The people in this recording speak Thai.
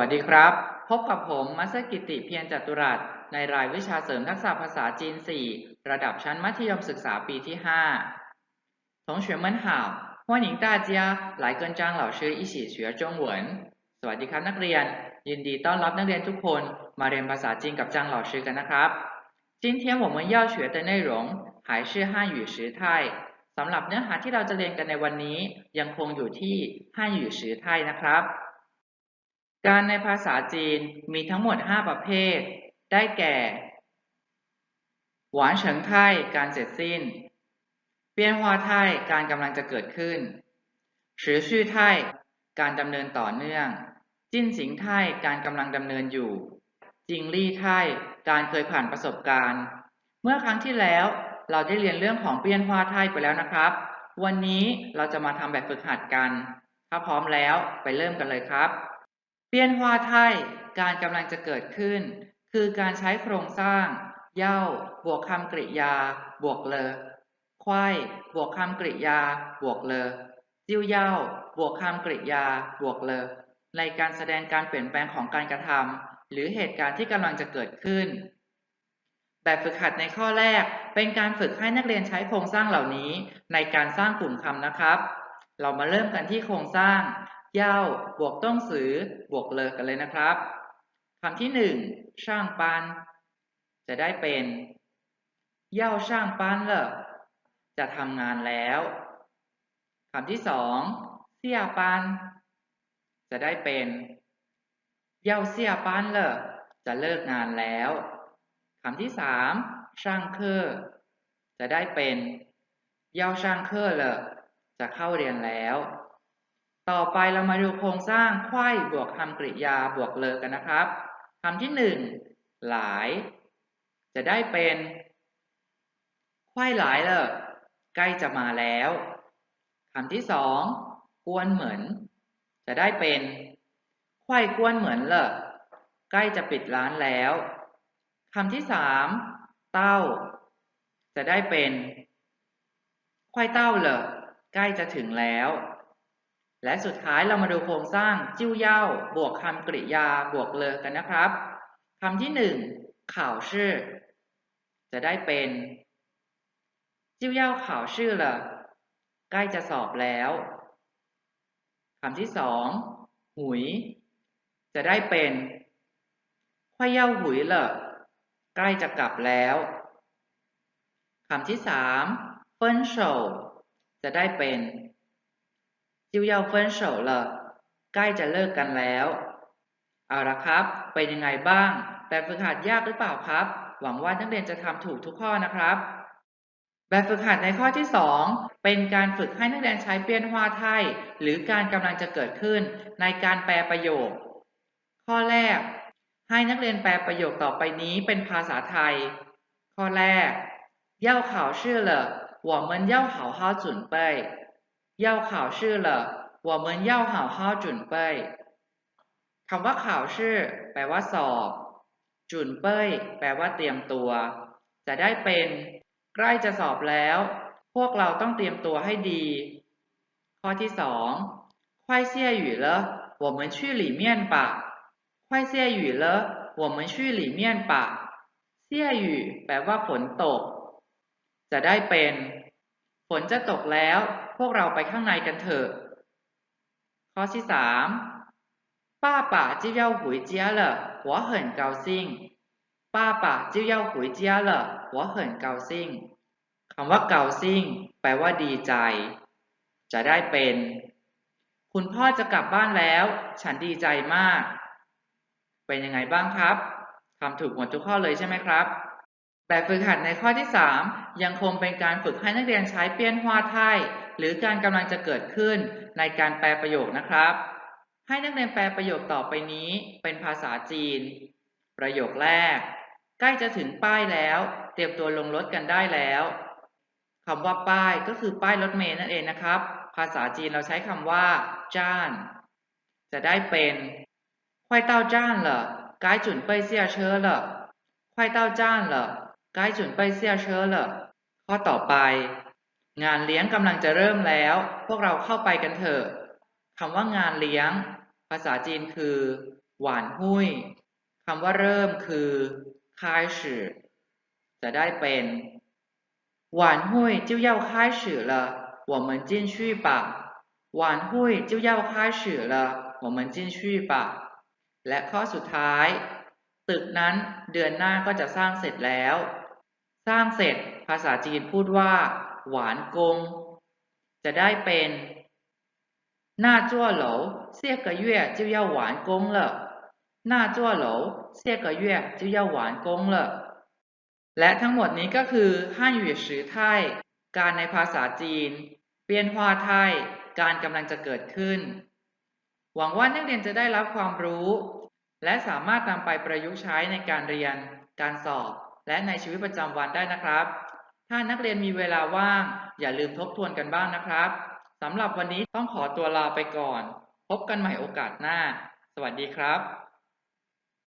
วัสดีครับ พบกับผมมัสกิติเพียรจัตุรัสในรายวิชาเสริมทักษะภาษาจีน 4 ระดับชั้นมัธยมศึกษาปีที่ 5同学们好欢迎大家来跟张老师一起学中文สวัสดีครับนักเรียน ยินดีต้อนรับนักเรียนทุกคน มาเรียนภาษาจีนกับจางเหล่าชื่อกันนะครับ今天我们要学的内容还是汉语时态สำหรับเนื้อหาที่เราจะเรียนกันในวันนี้ ยังคงอยู่ที่汉语时态นะครับ การในภาษาจีนมีทั้งหมด 5 ประเภท ได้แก่ หวานเฉิงไทการเสร็จสิ้น เปียนฮวาไทการกำลังจะเกิดขึ้นสือชื่อไทการดำเนินต่อเนื่อง จิ้นสิงไทการกำลังดำเนินอยู่ จิงลี่ไทการเคยผ่านประสบการณ์ เมื่อครั้งที่แล้วเราได้เรียนเรื่องของเปียนฮวาไทไปแล้วนะครับ วันนี้เราจะมาทำแบบฝึกหัดกัน ถ้าพร้อมแล้วไปเริ่มกันเลยครับ เปียนฮวาไทการกำลังจะเกิดขึ้น คือการใช้โครงสร้าง เย่าบวกคำกริยา บวกเลอควายบวกคำกริยา บวกเลอจิ้วเย่าบวกคำกริยา บวกเลอในการแสดงการเปลี่ยนแปลงของการกระทำหรือเหตุการณ์ที่กำลังจะเกิดขึ้น แบบฝึกหัดในข้อแรกเป็นการฝึกให้นักเรียนใช้โครงสร้างเหล่านี้ ในการสร้างกลุ่มคำนะครับ เรามาเริ่มกันที่โครงสร้าง ย่าบวกต้องสือบวกเลอกันเลยนะครับคำที่หนึ่งช่างปัน จะได้เป็นเย่าช่างปันเลอจะทำงานแล้วคำที่สองเสียปัน จะได้เป็นเย่าเสียปันเลอจะเลิกงานแล้วคำที่สามช่างเคอจะได้เป็นเย่าช่างเคอเลอจะเข้าเรียนแล้ว ต่อไปเรามาดูโครงสร้างไขว้บวกคำกริยาบวกเลอกันนะครับคำที่หนึ่งหลาย จะได้เป็นไขว้หลายเลอใกล้จะมาแล้วคำที่สองกวนเหมือน จะได้เป็นไขว้กวนเหมือนเลอใกล้จะปิดร้านแล้วคำที่สามเต้า จะได้เป็นไขว้เต้าเลอใกล้จะถึงแล้ว และสุดท้ายเรามาดูโครงสร้างจิ้วเย่าบวกคำกริยาบวกเลอกันนะครับคำที่หนึ่งข่าวชื่อ จะได้เป็นจิ้วเย่าข่าวชื่อเลอใกล้จะสอบแล้วคำที่สองหุย จะได้เป็นควายเย่าหุยเลอใกล้จะกลับแล้วคำที่สามเฟินโฉจะได้เป็น จิ้วเย่าเฟินโฉเลอใกล้จะเลิกกันแล้ว เอาละครับ เป็นยังไงบ้าง แต่ฝึกหัดยากหรือเปล่าครับ หวังว่านักเรียนจะทำถูกทุกข้อนะครับ แบบฝึกหัดในข้อที่ 2 เป็นการฝึกให้นักเรียนใช้เปียนฮวาไทย หรือการกำลังจะเกิดขึ้นในการแปลประโยค ข้อแรก ให้นักเรียนแปลประโยคต่อไปนี้เป็นภาษาไทย ข้อแรก要考试了我们要好好准备 要考试了我们要好好准备คำว่าข่าวชื่อ แปลว่าสอบ จุนเป้ย แปลว่าเตรียมตัว จะได้เป็น ใกล้จะสอบแล้ว พวกเราต้องเตรียมตัวให้ดี ข้อที่สอง快下雨了我们去里面吧快下雨了我们去里面吧เสี่ยหยู่แปลว่าฝนตก จะได้เป็น ฝนจะตกแล้ว พวกเราไปข้างในกันเถอะ ข้อที่สามป้าป่าจิ้วเย่าหุยเจียเล่หัวเหินเกาซิงป้าป่าจิ้วเย่าหุยเจียเล่หัวเหินเกาซิงคำว่าเกาซิงแปลว่าดีใจ จะได้เป็น คุณพ่อจะกลับบ้านแล้ว ฉันดีใจมาก เป็นยังไงบ้างครับทำถูกหมดทุกข้อเลยใช่ไหมครับ แต่ฝึกหัดในข้อที่ 3 ยังคงเป็นการฝึกให้นักเรียนใช้เปี้ยนฮวาไทย หรือการกำลังจะเกิดขึ้นในการแปลประโยคนะครับให้นักเรียนแปลประโยคต่อไปนี้เป็นภาษาจีน ประโยคแรก ใกล้จะถึงป้ายแล้ว เตรียมตัวลงรถกันได้แล้วคำว่าป้ายก็คือป้ายรถเมล์นั่นเองนะครับ ภาษาจีนเราใช้คำว่าจ้าน จะได้เป็น快到站了该准备下车了快到站了 该准备下车了ข้อต่อไป งานเลี้ยงกำลังจะเริ่มแล้ว พวกเราเข้าไปกันเถอะคำว่างานเลี้ยง ภาษาจีนคือ หวานหุ้ยคำว่าเริ่มคือ开始จะได้เป็น晚会就要开始了我们进去吧晚会就要开始了我们进去吧และข้อสุดท้าย ตึกนั้นเดือนหน้าก็จะสร้างเสร็จแล้ว สร้างเสร็จภาษาจีนพูดว่า หวานกง จะได้เป็น那座楼下个月就要完工了那座楼下个月就要完工了และทั้งหมดนี้ก็คือฮั่นหยู่สือไทย การในภาษาจีน เปียนฮวาไทย การกำลังจะเกิดขึ้น หวังว่านักเรียนจะได้รับความรู้ และสามารถนำไปประยุกต์ใช้ในการเรียน การสอบ และในชีวิตประจำวันได้นะครับ ถ้านักเรียนมีเวลาว่าง อย่าลืมทบทวนกันบ้างนะครับสำหรับวันนี้ต้องขอตัวลาไปก่อน พบกันใหม่โอกาสหน้า สวัสดีครับ